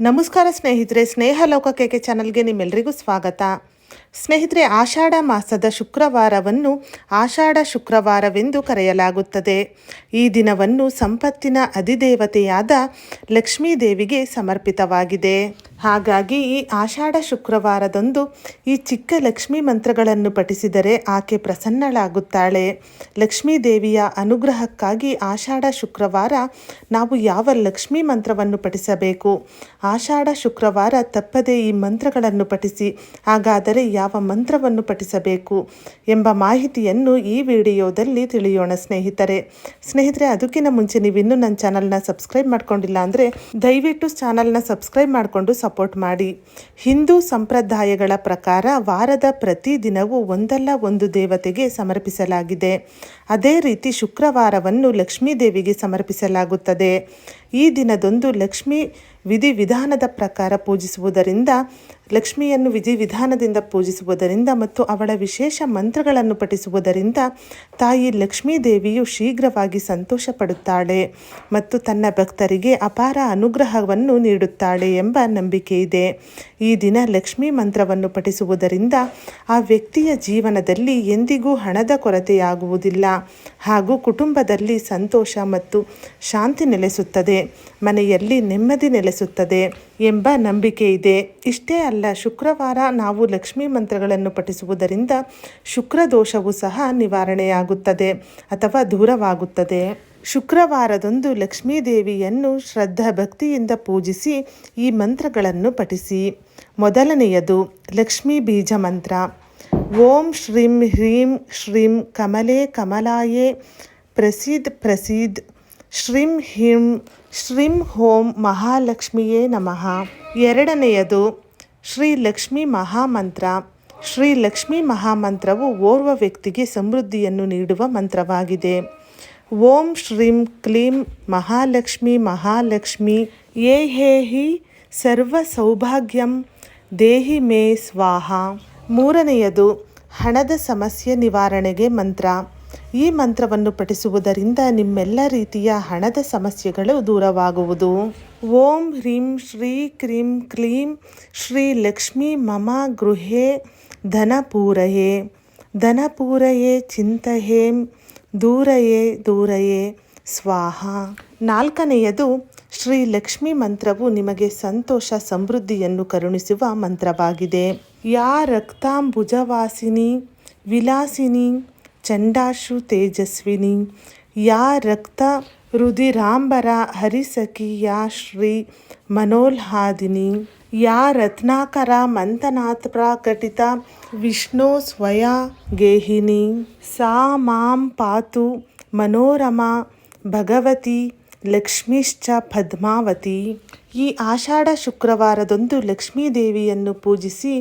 ನಮಸ್ಕಾರ ಸ್ನೇಹಿತರೆ, ಸ್ನೇಹ ಲೋಕಕ್ಕೆ ಚಾನಲ್ಗೆ ನಿಮ್ಮೆಲ್ಲರಿಗೂ ಸ್ವಾಗತ. ಸ್ನೇಹಿತರೆ, ಆಷಾಢ ಮಾಸದ ಶುಕ್ರವಾರವನ್ನು ಆಷಾಢ ಶುಕ್ರವಾರವೆಂದು ಕರೆಯಲಾಗುತ್ತದೆ. ಈ ದಿನವನ್ನು ಸಂಪತ್ತಿನ ಅಧಿದೇವತೆಯಾದ ಲಕ್ಷ್ಮೀದೇವಿಗೆ ಸಮರ್ಪಿತವಾಗಿದೆ. ಹಾಗಾಗಿ ಈ ಆಷಾಢ ಶುಕ್ರವಾರದಂದು ಈ ಚಿಕ್ಕ ಲಕ್ಷ್ಮೀ ಮಂತ್ರಗಳನ್ನು ಪಠಿಸಿದರೆ ಆಕೆ ಪ್ರಸನ್ನಳಾಗುತ್ತಾಳೆ. ಲಕ್ಷ್ಮೀ ದೇವಿಯ ಅನುಗ್ರಹಕ್ಕಾಗಿ ಆಷಾಢ ಶುಕ್ರವಾರ ನಾವು ಯಾವ ಲಕ್ಷ್ಮೀ ಮಂತ್ರವನ್ನು ಪಠಿಸಬೇಕು? ಆಷಾಢ ಶುಕ್ರವಾರ ತಪ್ಪದೆ ಈ ಮಂತ್ರಗಳನ್ನು ಪಠಿಸಿ ಹಾಗಾದರೆ ಯಾವ ಮಂತ್ರವನ್ನು ಪಠಿಸಬೇಕು ಎಂಬ ಮಾಹಿತಿಯನ್ನು ಈ ವಿಡಿಯೋದಲ್ಲಿ ತಿಳಿಯೋಣ ಸ್ನೇಹಿತರೆ. ಸ್ನೇಹಿತರೆ, ಅದಕ್ಕಿಂತ ಮುಂಚೆ ನೀವು ಇನ್ನೂ ನನ್ನ ಚಾನಲ್ನ ಸಬ್ಸ್ಕ್ರೈಬ್ ಮಾಡ್ಕೊಂಡಿಲ್ಲ ಅಂದರೆ ದಯವಿಟ್ಟು ಚಾನಲ್ನ ಸಬ್ಸ್ಕ್ರೈಬ್ ಮಾಡಿಕೊಂಡು ಸಪೋರ್ಟ್ ಮಾಡಿ. ಹಿಂದೂ ಸಂಪ್ರದಾಯಗಳ ಪ್ರಕಾರ ವಾರದ ಪ್ರತಿ ದಿನವೂ ಒಂದಲ್ಲ ಒಂದು ದೇವತೆಗೆ ಸಮರ್ಪಿಸಲಾಗಿದೆ. ಅದೇ ರೀತಿ ಶುಕ್ರವಾರವನ್ನು ಲಕ್ಷ್ಮೀ ದೇವಿಗೆ ಸಮರ್ಪಿಸಲಾಗುತ್ತದೆ. ಈ ದಿನದಂದು ಲಕ್ಷ್ಮಿ ವಿಧಿವಿಧಾನದ ಪ್ರಕಾರ ಪೂಜಿಸುವುದರಿಂದ, ಲಕ್ಷ್ಮಿಯನ್ನು ವಿಧಿವಿಧಾನದಿಂದ ಪೂಜಿಸುವುದರಿಂದ ಮತ್ತು ಅವಳ ವಿಶೇಷ ಮಂತ್ರಗಳನ್ನು ಪಠಿಸುವುದರಿಂದ ತಾಯಿ ಲಕ್ಷ್ಮೀ ದೇವಿಯು ಶೀಘ್ರವಾಗಿ ಸಂತೋಷ ಪಡುತ್ತಾಳೆ ಮತ್ತು ತನ್ನ ಭಕ್ತರಿಗೆ ಅಪಾರ ಅನುಗ್ರಹವನ್ನು ನೀಡುತ್ತಾಳೆ ಎಂಬ ನಂಬಿಕೆ ಇದೆ. ಈ ದಿನ ಲಕ್ಷ್ಮೀ ಮಂತ್ರವನ್ನು ಪಠಿಸುವುದರಿಂದ ಆ ವ್ಯಕ್ತಿಯ ಜೀವನದಲ್ಲಿ ಎಂದಿಗೂ ಹಣದ ಕೊರತೆಯಾಗುವುದಿಲ್ಲ. ಹಾಗೂ ಕುಟುಂಬದಲ್ಲಿ ಸಂತೋಷ ಮತ್ತು ಶಾಂತಿ ನೆಲೆಸುತ್ತದೆ. ಮನೆಯಲ್ಲಿ ನೆಮ್ಮದಿ ನೆಲೆಸುತ್ತದೆ ಎಂಬ ನಂಬಿಕೆ ಇದೆ. ಇಷ್ಟೇ ಅಲ್ಲ, ಶುಕ್ರವಾರ ನಾವು ಲಕ್ಷ್ಮೀ ಮಂತ್ರಗಳನ್ನು ಪಠಿಸುವುದರಿಂದ ಶುಕ್ರ ದೋಷವು ಸಹ ನಿವಾರಣೆಯಾಗುತ್ತದೆ ಅಥವಾ ದೂರವಾಗುತ್ತದೆ. ಶುಕ್ರವಾರದಂದು ಲಕ್ಷ್ಮೀ ದೇವಿಯನ್ನು ಶ್ರದ್ಧಾ ಭಕ್ತಿಯಿಂದ ಪೂಜಿಸಿ ಈ ಮಂತ್ರಗಳನ್ನು ಪಠಿಸಿ. ಮೊದಲನೆಯದು, ಲಕ್ಷ್ಮೀ ಬೀಜ ಮಂತ್ರ. ಓಂ ಶ್ರೀಂ ಹ್ರೀಂ ಶ್ರೀಂ ಕಮಲೆ ಕಮಲಾಯೇ ಪ್ರಸೀದ್ ಪ್ರಸೀದ್ ಶ್ರೀಂ ಹಿಂ, ಶ್ರೀಂ ಹೋಂ ಮಹಾಲಕ್ಷ್ಮಿಯೇ ನಮಃ. ಎರಡನೆಯದು, ಶ್ರೀ ಲಕ್ಷ್ಮೀ ಮಹಾಮಂತ್ರ. ಶ್ರೀ ಲಕ್ಷ್ಮೀ ಮಹಾಮಂತ್ರವು ಓರ್ವ ವ್ಯಕ್ತಿಗೆ ಸಮೃದ್ಧಿಯನ್ನು ನೀಡುವ ಮಂತ್ರವಾಗಿದೆ. ಓಂ ಶ್ರೀಂ ಕ್ಲೀಂ ಮಹಾಲಕ್ಷ್ಮಿ ಮಹಾಲಕ್ಷ್ಮಿ. ಯೇ ಹೇಹಿ ಸರ್ವ ಸೌಭಾಗ್ಯಂ ದೇಹಿ ಮೇ ಸ್ವಾಹ. ಮೂರನೆಯದು, ಹಣದ ಸಮಸ್ಯೆ ನಿವಾರಣೆಗೆ ಮಂತ್ರ. ಈ ಮಂತ್ರವನ್ನು ಪಠಿಸುವುದರಿಂದ ನಿಮ್ಮೆಲ್ಲ ರೀತಿಯ ಹಣದ ಸಮಸ್ಯೆಗಳು ದೂರವಾಗುವುದು. ಓಂ ಹ್ರೀಂ ಶ್ರೀ ಕ್ರೀಂ ಕ್ಲೀಂ ಶ್ರೀ ಲಕ್ಷ್ಮೀ ಮಮ ಗೃಹೇ ಧನಪೂರಯೇ ಧನಪೂರಯೇ ಚಿಂತಹೇಂ ದೂರಯೇ ದೂರಯೇ ಸ್ವಾಹ. ನಾಲ್ಕನೆಯದು ಶ್ರೀ ಲಕ್ಷ್ಮಿ ಮಂತ್ರವು ನಿಮಗೆ ಸಂತೋಷ ಸಮೃದ್ಧಿಯನ್ನು ಕರುಣಿಸುವ ಮಂತ್ರವಾಗಿದೆ. ಯಾ ರಕ್ತಾಂಬುಜವಾಸಿನಿ ವಿಲಾಸಿನಿ ಚಂಡಾಶು ತೇಜಸ್ವಿನಿ, ಯಾ ರಕ್ತ ರುದಿರಾಂಬರ ಹರಿಸಖಿ, ಯಾ ಶ್ರೀ ಮನೋಲ್ಹಾದಿನಿ, ಯಾ ರತ್ನಾಕರ ಮಂಥನಾಥ ಪ್ರಾಕಟಿತ, ವಿಷ್ಣು ಸ್ವಯ ಗೇಹಿನಿ, ಸಾ ಮಾಂ ಪಾತು ಮನೋರಮಾ, ಭಗವತಿ ಲಕ್ಷ್ಮೀಶ್ಚ ಪದ್ಮಾವತಿ. ಈ ಆಷಾಢ ಶುಕ್ರವಾರದಂದು ಲಕ್ಷ್ಮೀ ದೇವಿಯನ್ನು ಪೂಜಿಸಿ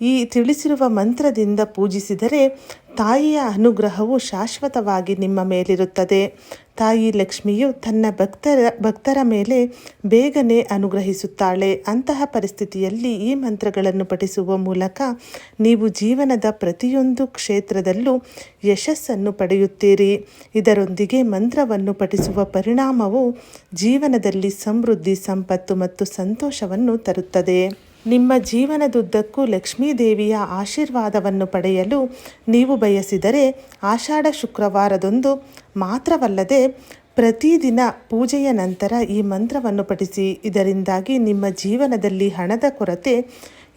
ಈ ತಿಳಿಸಿರುವ ಮಂತ್ರದಿಂದ ಪೂಜಿಸಿದರೆ ತಾಯಿಯ ಅನುಗ್ರಹವು ಶಾಶ್ವತವಾಗಿ ನಿಮ್ಮ ಮೇಲಿರುತ್ತದೆ. ತಾಯಿ ಲಕ್ಷ್ಮಿಯು ತನ್ನ ಭಕ್ತರ ಭಕ್ತರ ಮೇಲೆ ಬೇಗನೆ ಅನುಗ್ರಹಿಸುತ್ತಾಳೆ. ಅಂತಹ ಪರಿಸ್ಥಿತಿಯಲ್ಲಿ ಈ ಮಂತ್ರಗಳನ್ನು ಪಠಿಸುವ ಮೂಲಕ ನೀವು ಜೀವನದ ಪ್ರತಿಯೊಂದು ಕ್ಷೇತ್ರದಲ್ಲೂ ಯಶಸ್ಸನ್ನು ಪಡೆಯುತ್ತೀರಿ. ಇದರೊಂದಿಗೆ ಮಂತ್ರವನ್ನು ಪಠಿಸುವ ಪರಿಣಾಮವು ಜೀವನದಲ್ಲಿ ಸಮೃದ್ಧಿ, ಸಂಪತ್ತು ಮತ್ತು ಸಂತೋಷವನ್ನು ತರುತ್ತದೆ. ನಿಮ್ಮ ಜೀವನದುದ್ದಕ್ಕೂ ಲಕ್ಷ್ಮೀದೇವಿಯ ಆಶೀರ್ವಾದವನ್ನು ಪಡೆಯಲು ನೀವು ಬಯಸಿದರೆ ಆಷಾಢ ಶುಕ್ರವಾರದಂದು ಮಾತ್ರವಲ್ಲದೆ ಪ್ರತಿದಿನ ಪೂಜೆಯ ನಂತರ ಈ ಮಂತ್ರವನ್ನು ಪಠಿಸಿ. ಇದರಿಂದಾಗಿ ನಿಮ್ಮ ಜೀವನದಲ್ಲಿ ಹಣದ ಕೊರತೆ